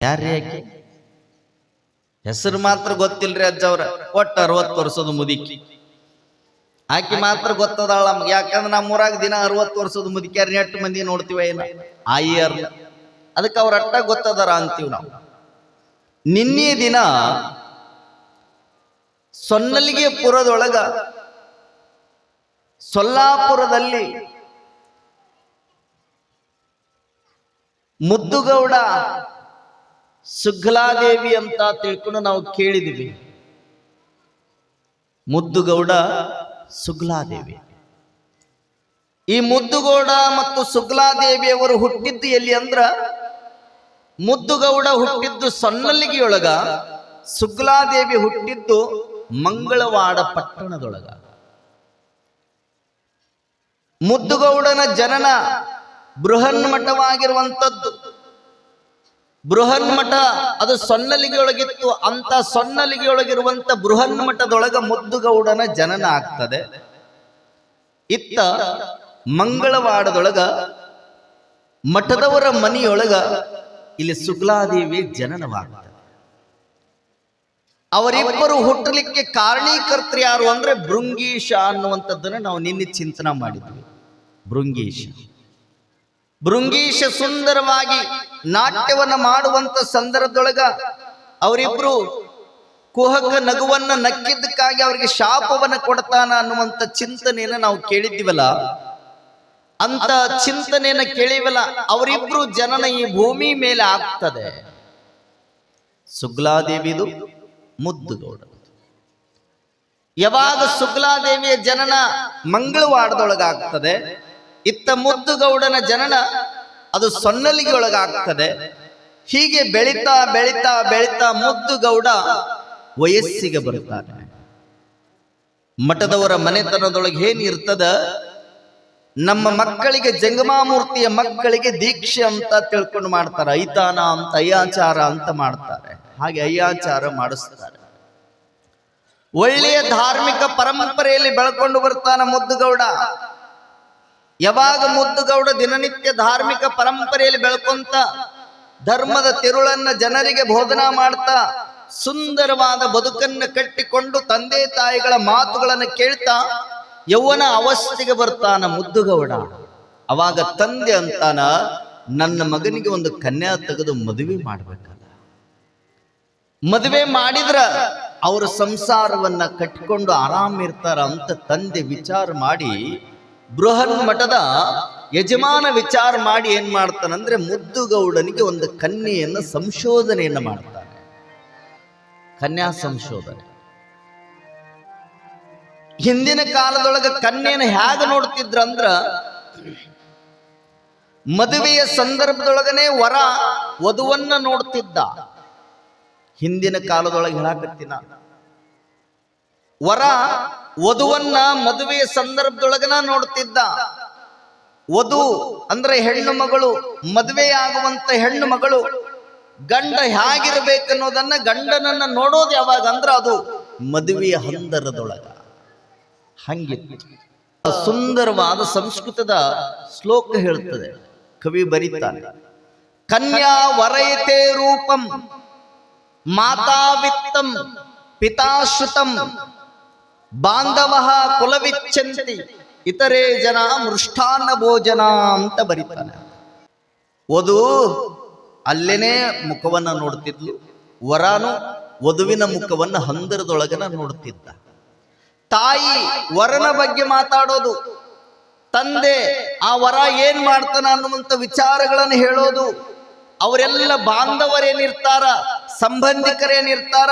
ಯಾರ್ರೀ ಆಕೆ? ಹೆಸರು ಮಾತ್ರ ಗೊತ್ತಿಲ್ರಿ ಅಜ್ಜವ್ರ ಒಟ್ಟು ಅರವತ್ತು ವರ್ಷದ ಮುದುಕಿ. ಆಕಿ ಮಾತ್ರ ಗೊತ್ತದಾಳ ನಮ್ಗೆ. ಯಾಕಂದ್ರೆ ನಮ್ಮೂರಾಗ ದಿನ ಅರವತ್ತು ವರ್ಷದ ಮುದುಕಿಯಾರ ನೆಟ್ಟು ಮಂದಿ ನೋಡ್ತೀವ ಏನ? ಆಯ್ಯರ್ ಅದಕ್ಕೆ ಅವ್ರ ಅಟ್ಟ ಗೊತ್ತದಾರ ಅಂತೀವಿ ನಾವು. ನಿನ್ನೆ ದಿನ ಸೊನ್ನಲಿಗೆ ಪುರದೊಳಗ ಸೊಲ್ಲಾಪುರದಲ್ಲಿ ಮುದ್ದುಗೌಡ ಸುಗ್ಲಾದೇವಿ ಅಂತ ತಿಳ್ಕೊಂಡು ನಾವು ಕೇಳಿದೀವಿ. ಮುದ್ದುಗೌಡ ಸುಗ್ಲಾದೇವಿ. ಈ ಮುದ್ದುಗೌಡ ಮತ್ತು ಸುಗ್ಲಾದೇವಿಯವರು ಹುಟ್ಟಿದ್ದು ಎಲ್ಲಿ ಅಂದ್ರ, ಮುದ್ದುಗೌಡ ಹುಟ್ಟಿದ್ದು ಸೊನ್ನಲ್ಲಿಗೆಯೊಳಗ ಸುಗ್ಲಾದೇವಿ ಹುಟ್ಟಿದ್ದು ಮಂಗಳವಾಡ ಪಟ್ಟಣದೊಳಗ. ಮುದ್ದುಗೌಡನ ಜನನ ಬೃಹನ್ಮಠವಾಗಿರುವಂಥದ್ದು. ಬೃಹನ್ಮಠ, ಅದು ಸೊನ್ನಲಿಗೆಯೊಳಗಿತ್ತು. ಅಂತ ಸೊನ್ನಲಿಗೆಯೊಳಗಿರುವಂತ ಬೃಹನ್ಮಠದೊಳಗ ಮುದ್ದುಗೌಡನ ಜನನ ಆಗ್ತದೆ. ಇತ್ತ ಮಂಗಳವಾಡದೊಳಗ ಮಠದವರ ಮನೆಯೊಳಗ ಇಲ್ಲಿ ಸುಗ್ಲಾದೇವಿ ಜನನವಾಗ್ತದೆ. ಅವರಿಬ್ಬರು ಹುಟ್ಟಲಿಕ್ಕೆ ಕಾರಣೀಕರ್ತರು ಯಾರು ಅಂದ್ರೆ ಭೃಂಗೀಶ ಅನ್ನುವಂಥದ್ದನ್ನ ನಾವು ನಿನ್ನೆ ಚಿಂತನೆ ಮಾಡಿದ್ವಿ. ಭೃಂಗೀಶ ಭೃಂಗೀಶ ಸುಂದರವಾಗಿ ನಾಟ್ಯವನ್ನ ಮಾಡುವಂತ ಸಂದರ್ಭದೊಳಗ ಅವರಿಬ್ರು ಕುಹಕ ನಗುವನ್ನ ನಕ್ಕಿದ್ದಕ್ಕಾಗಿ ಅವರಿಗೆ ಶಾಪವನ್ನ ಕೊಡ್ತಾನ ಅನ್ನುವಂತ ಚಿಂತನೆಯನ್ನ ನಾವು ಕೇಳಿದ್ದೀವಲ್ಲ, ಅಂತ ಚಿಂತನೆಯನ್ನ ಕೇಳಿವಲ್ಲ, ಅವರಿಬ್ರು ಜನನ ಈ ಭೂಮಿ ಮೇಲೆ ಆಗ್ತದೆ. ಸುಗ್ಲಾದೇವಿದು ಮುದ್ದುಗೌಡ ಯಾವಾಗ ಸುಗ್ಲಾದೇವಿಯ ಜನನ ಮಂಗಳವಾಡದೊಳಗಾಗ್ತದೆ ಇತ್ತ ಮುದ್ದುಗೌಡನ ಜನನ ಅದು ಸೊನ್ನಲಿಗೆ ಒಳಗಾಗ್ತದೆ. ಹೀಗೆ ಬೆಳಿತಾ ಬೆಳಿತಾ ಬೆಳಿತಾ ಮುದ್ದುಗೌಡ ವಯಸ್ಸಿಗೆ ಬರುತ್ತಾನೆ. ಮಠದವರ ಮನೆತನದೊಳಗೆ ಏನಿರ್ತದ ನಮ್ಮ ಮಕ್ಕಳಿಗೆ ಜಂಗಮಾಮೂರ್ತಿಯ ಮಕ್ಕಳಿಗೆ ದೀಕ್ಷೆ ಅಂತ ತಿಳ್ಕೊಂಡು ಮಾಡ್ತಾರೆ. ಐತಾನ ಅಂತ ಅಯ್ಯಾಚಾರ ಅಂತ ಮಾಡ್ತಾರೆ. ಹಾಗೆ ಅಯ್ಯಾಚಾರ ಮಾಡಿಸ್ತಾರೆ. ಒಳ್ಳೆಯ ಧಾರ್ಮಿಕ ಪರಂಪರೆಯಲ್ಲಿ ಬೆಳ್ಕೊಂಡು ಬರ್ತಾನ ಮುದ್ದುಗೌಡ ಯಾವಾಗ ಮುದ್ದುಗೌಡ ದಿನನಿತ್ಯ ಧಾರ್ಮಿಕ ಪರಂಪರೆಯಲ್ಲಿ ಬೆಳ್ಕೊಂತ ಧರ್ಮದ ತಿರುಳನ್ನ ಜನರಿಗೆ ಬೋಧನಾ ಮಾಡ್ತಾ ಸುಂದರವಾದ ಬದುಕನ್ನ ಕಟ್ಟಿಕೊಂಡು ತಂದೆ ತಾಯಿಗಳ ಮಾತುಗಳನ್ನು ಕೇಳ್ತಾ ಯೌವನ ಅವಸ್ಥೆಗೆ ಬರ್ತಾನ ಮುದ್ದುಗೌಡ. ಅವಾಗ ತಂದೆ ಅಂತಾನ, ನನ್ನ ಮಗನಿಗೆ ಒಂದು ಕನ್ಯಾ ತೆಗೆದು ಮದುವೆ ಮಾಡ್ಬೇಕಲ್ಲ. ಮದುವೆ ಮಾಡಿದ್ರ ಅವ್ರ ಸಂಸಾರವನ್ನ ಕಟ್ಟಿಕೊಂಡು ಆರಾಮ ಇರ್ತಾರ ಅಂತ ತಂದೆ ವಿಚಾರ ಮಾಡಿ ಬೃಹನ್ ಮಠದ ಯಜಮಾನ ವಿಚಾರ ಮಾಡಿ ಏನ್ ಮಾಡ್ತಾನಂದ್ರೆ ಮುದ್ದುಗೌಡನಿಗೆ ಒಂದು ಕನ್ಯೆಯನ್ನು ಸಂಶೋಧನೆಯನ್ನ ಮಾಡ್ತಾನೆ. ಕನ್ಯಾ ಸಂಶೋಧನೆ. ಹಿಂದಿನ ಕಾಲದೊಳಗ ಹೇಗೆ ನೋಡ್ತಿದ್ರ ನೋಡ್ತಿದ್ರಂದ್ರ ಮದುವೆಯ ಸಂದರ್ಭದೊಳಗನೆ ವರ ವಧುವನ್ನ ನೋಡ್ತಿದ್ದ. ಹಿಂದಿನ ಕಾಲದೊಳಗೆ ಹೇಳಾಕತ್ತೀನ ವರ ವಧುವನ್ನ ಮದುವೆಯ ಸಂದರ್ಭದೊಳಗನ ನೋಡ್ತಿದ್ದ. ವಧು ಅಂದ್ರೆ ಹೆಣ್ಣು ಮಗಳು ಮದುವೆಯಾಗುವಂತ ಹೆಣ್ಣು ಮಗಳು, ಗಂಡ ಹೇಗಿರ್ಬೇಕನ್ನೋದನ್ನ ಗಂಡನನ್ನ ನೋಡೋದು ಯಾವಾಗ ಅಂದ್ರ ಅದು ಮದುವೆಯ ಹಂದರದೊಳಗ. ಹಂಗಿತ್ತು. ಸುಂದರವಾದ ಸಂಸ್ಕೃತದ ಶ್ಲೋಕ ಹೇಳ್ತದೆ, ಕವಿ ಬರೀತಾನೆ, ಕನ್ಯಾ ವರಯತೆ ರೂಪಂ ಮಾತಾವಿತ್ತಂ ಪಿತಾಶ್ರುತಂ ಬಾಂಧವ ಕುಲವಿಚ್ಚಂತಿ ಇತರೆ ಜನ ಮೃಷ್ಟಾನ್ನ ಭೋಜನ ಅಂತ ಬರೀತಾನೆ. ವಧು ಅಲ್ಲೇನೆ ಮುಖವನ್ನ ನೋಡ್ತಿದ್ಲು, ವರಾನು ವಧುವಿನ ಮುಖವನ್ನ ಹಂದರದೊಳಗನ ನೋಡ್ತಿದ್ದ. ತಾಯಿ ವರನ ಬಗ್ಗೆ ಮಾತಾಡೋದು, ತಂದೆ ಆ ವರ ಏನ್ ಮಾಡ್ತಾನ ಅನ್ನುವಂತ ವಿಚಾರಗಳನ್ನು ಹೇಳೋದು ಅವರೆಲ್ಲ ಬಾಂಧವರೇನಿರ್ತಾರ ಸಂಬಂಧಿಕರೇನಿರ್ತಾರ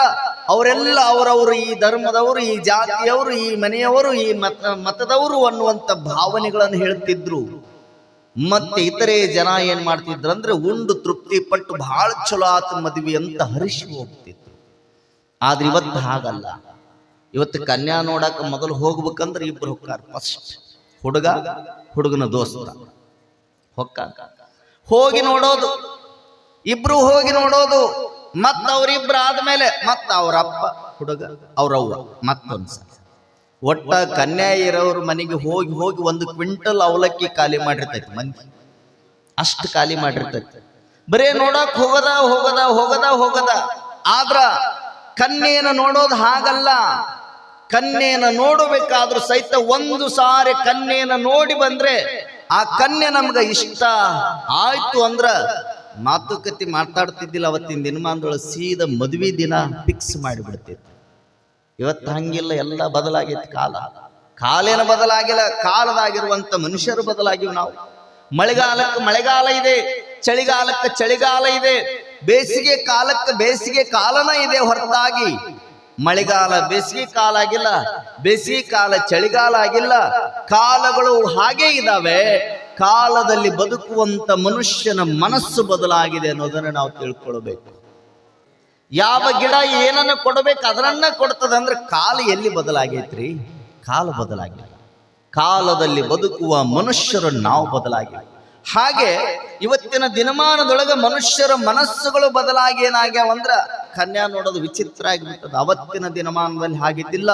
ಅವರೆಲ್ಲ ಅವರವರು, ಈ ಧರ್ಮದವರು, ಈ ಜಾತಿಯವರು, ಈ ಮನೆಯವರು, ಈ ಮತ, ಮತದವರು ಅನ್ನುವಂಥ ಭಾವನೆಗಳನ್ನು ಹೇಳ್ತಿದ್ರು. ಮತ್ತೆ ಇತರೆ ಜನ ಏನ್ ಮಾಡ್ತಿದ್ರು ಅಂದ್ರೆ ಉಂಡು ತೃಪ್ತಿ ಪಟ್ಟು ಬಹಳ ಚಲೋ ಆತ ಮದುವೆ ಅಂತ ಹರಿಸಿ ಹೋಗ್ತಿದ್ರು. ಆದ್ರೆ ಇವತ್ತು ಹಾಗಲ್ಲ. ಇವತ್ತು ಕನ್ಯಾ ನೋಡಕ್ ಮೊದಲು ಹೋಗ್ಬೇಕಂದ್ರೆ ಇಬ್ರು ಹೊಕ್ಕಾರ. ಫಸ್ಟ್ ಹುಡುಗ, ಹುಡುಗನ ದೋಸ್ತ. ಹೊಕ್ಕ ಹೋಗಿ ನೋಡೋದು. ಇಬ್ರು ಹೋಗಿ ನೋಡೋದು, ಮತ್ತ ಅವ್ರಿಬ್ರು ಆದ್ಮೇಲೆ ಮತ್ತ ಅವರಪ್ಪ ಹುಡುಗ, ಅವ್ರವ್ವ ಮತ್ತೊಂದ್ಸಲ ಒಟ್ಟ ಕನ್ಯಾ ಇರೋರ್ ಮನೆಗೆ ಹೋಗಿ ಹೋಗಿ ಒಂದು ಕ್ವಿಂಟಲ್ ಅವಲಕ್ಕಿ ಖಾಲಿ ಮಾಡಿರ್ತೈತಿ ಮಂದಿ. ಅಷ್ಟು ಖಾಲಿ ಮಾಡಿರ್ತೈತಿ. ಬರೇ ನೋಡಕ್ ಹೋಗದ ಹೋಗದ ಹೋಗದ ಹೋಗದ. ಆದ್ರ ಕನ್ಯೆಯನ್ನು ನೋಡೋದು ಹಾಗಲ್ಲ. ಕನ್ಯೆಯನ್ನು ನೋಡಬೇಕಾದ್ರೂ ಸಹಿತ ಒಂದು ಸಾರಿ ಕನ್ಯೆಯನ್ನು ನೋಡಿ ಬಂದ್ರೆ ಆ ಕನ್ಯೆ ನಮ್ಗೆ ಇಷ್ಟ. ಆಯ್ತು ಅಂದ್ರ ಮಾತುಕತೆ ಮಾತಾಡ್ತಿದ್ದಿಲ್ಲ ಅವತ್ತಿನ ದಿನಮಾನದೊಳಗೆ ಸೀದಾ ಮದುವೆ ದಿನ ಫಿಕ್ಸ್ ಮಾಡಿಬಿಡ್ತಿತ್ತು. ಇವತ್ತು ಹಂಗಿಲ್ಲ, ಎಲ್ಲ ಬದಲಾಗೈತಿ ಕಾಲ. ಕಾಲೇನ ಬದಲಾಗಿಲ್ಲ ಕಾಲದಾಗಿರುವಂತ ಮನುಷ್ಯರು ಬದಲಾಗಿವು ನಾವು. ಮಳೆಗಾಲಕ್ಕೆ ಮಳೆಗಾಲ ಇದೆ, ಚಳಿಗಾಲಕ್ಕೆ ಚಳಿಗಾಲ ಇದೆ, ಬೇಸಿಗೆ ಕಾಲಕ್ಕೆ ಬೇಸಿಗೆ ಕಾಲನ ಇದೆ ಹೊರತಾಗಿ. ಮಳೆಗಾಲ ಬೇಸಿಗೆ ಕಾಲ ಆಗಿಲ್ಲ, ಬೇಸಿಗೆ ಕಾಲ ಚಳಿಗಾಲ ಆಗಿಲ್ಲ, ಕಾಲಗಳು ಹಾಗೆ ಇದಾವೆ ಕಾಲದಲ್ಲಿ ಬದುಕುವಂಥ ಮನುಷ್ಯನ ಮನಸ್ಸು ಬದಲಾಗಿದೆ ಅನ್ನೋದನ್ನು ನಾವು ತಿಳ್ಕೊಳ್ಬೇಕು. ಯಾವ ಗಿಡ ಏನನ್ನ ಕೊಡಬೇಕು ಅದರನ್ನ ಕೊಡ್ತದ ಅಂದ್ರೆ ಕಾಲ ಎಲ್ಲಿ ಬದಲಾಗೈತ್ರಿ? ಕಾಲ ಬದಲಾಗಿದೆ ಕಾಲದಲ್ಲಿ ಬದುಕುವ ಮನುಷ್ಯರು ನಾವು ಬದಲಾಗಿಲ್ಲ ಹಾಗೆ ಇವತ್ತಿನ ದಿನಮಾನದೊಳಗೆ ಮನುಷ್ಯರ ಮನಸ್ಸುಗಳು ಬದಲಾಗಿ ಏನಾಗ್ಯಾವ ಅಂದ್ರ ಕನ್ಯಾ ನೋಡೋದು ವಿಚಿತ್ರ ಆಗಿಬಿಟ್ಟದ ಅವತ್ತಿನ ದಿನಮಾನದಲ್ಲಿ ಹಾಗಿದ್ದಿಲ್ಲ.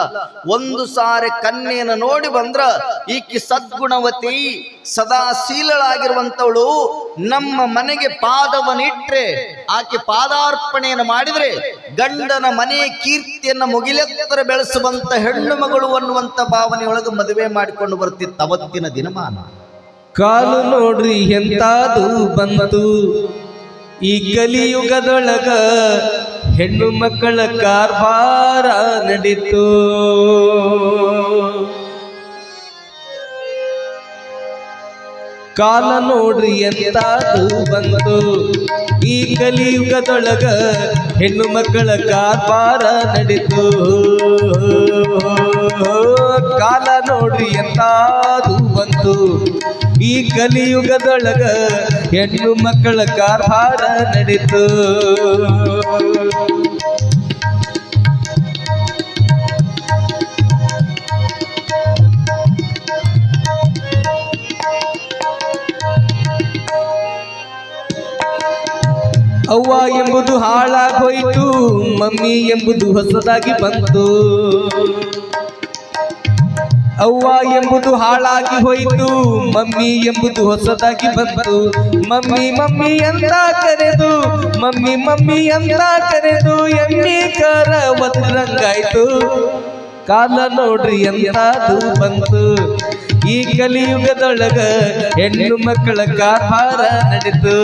ಒಂದು ಸಾರಿ ಕನ್ಯೆಯನ್ನು ನೋಡಿ ಬಂದ್ರ ಈಕಿ ಸದ್ಗುಣವತಿ ಸದಾ ಶೀಲಳಾಗಿರುವಂತವಳು ನಮ್ಮ ಮನೆಗೆ ಪಾದವನ್ನಿಟ್ರೆ, ಆಕೆ ಪಾದಾರ್ಪಣೆಯನ್ನು ಮಾಡಿದ್ರೆ, ಗಂಡನ ಮನೆ ಕೀರ್ತಿಯನ್ನು ಮುಗಿಲೆತ್ತರ ಬೆಳೆಸುವಂತ ಹೆಣ್ಣು ಮಗಳು ಅನ್ನುವಂತ ಭಾವನೆಯೊಳಗೆ ಮದುವೆ ಮಾಡಿಕೊಂಡು ಬರ್ತಿತ್ತು ಅವತ್ತಿನ ದಿನಮಾನ. ಕಾಲು ನೋಡ್ರಿ ಎಂತಾದು ಬಂತು. ಈ ಕಲಿಯುಗದೊಳಗ ಹೆಣ್ಣು ಮಕ್ಕಳ ಕಾರ್ಬಾರ ನಡೀತು. ಕಾಲ ನೋಡ್ರಿ ಎಂತಾದು ಬಂತು. ಈ ಕಲಿಯುಗದೊಳಗ ಹೆಣ್ಣು ಮಕ್ಕಳ ಕಾರ್ಬಾರ ನಡೀತು. ಕಾಲ ನೋಡ್ರಿ ಎಂತಾದು ಬಂತು. ಈ ಕಲಿಯುಗದೊಳಗ ಹೆಣ್ಣು ಮಕ್ಕಳ ಕಾರ್ಬಾರ ನಡೀತು. ಎಂಬುದು ಹಾಳಾಗೋಯ್ತು. ಮಮ್ಮಿ ಎಂಬುದು ಹೊಸದಾಗಿ ಬಂತು. ಅವ್ವ ಎಂಬುದು ಹಾಳಾಗಿ ಹೋಯಿತು. ಮಮ್ಮಿ ಎಂಬುದು ಹೊಸದಾಗಿ ಬಂತು. ಮಮ್ಮಿ ಮಮ್ಮಿ ಅಂತ ಕರೆದು? ಮಮ್ಮಿ ಮಮ್ಮಿ ಅಂತ ಕರೆದು? ಎಮ್ಮಿ ಕರ ಒದ್ರಂಗಾಯ್ತು ಕಾಲ ನೋಡ್ರಿ ಎಂತಾದು ಬಂತು. ಈ ಕಲಿಯುಗದೊಳಗ ಹೆಣ್ಣು ಮಕ್ಕಳ ಕಾರ್ಬಾರ ನಡೀತು.